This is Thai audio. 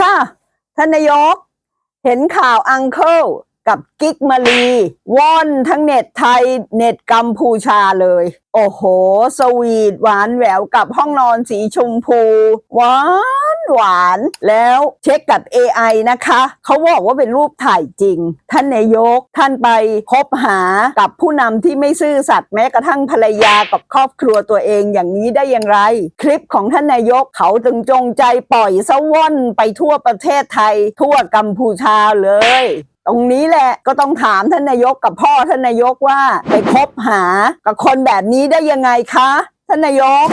ค่ะ ท่านนายก เห็นข่าวอังเคิลกับกิกมาลีว่อนทั้งเน็ตไทยเน็ตกัมพูชาเลย โอ้โห สวีทหวานแหววกับห้องนอนสีชมพู ว้า หวานแล้วเช็คกับ AI นะคะเขาบอกว่าเป็นรูปถ่ายจริง ท่านนายกท่านไปคบหากับผู้นำที่ไม่ซื่อสัตย์แม้กระทั่งภรรยากับครอบครัวตัวเองอย่างนี้ได้อย่างไร คลิปของท่านนายกเขาจึงจงใจปล่อยสะว่อนไปทั่วประเทศไทย ทั่วกัมพูชาเลยตรงนี้แหละก็ต้องถามท่านนายกกับพ่อท่านนายกว่า ไปคบหากับคนแบบนี้ได้ยังไงคะ ท่านนายก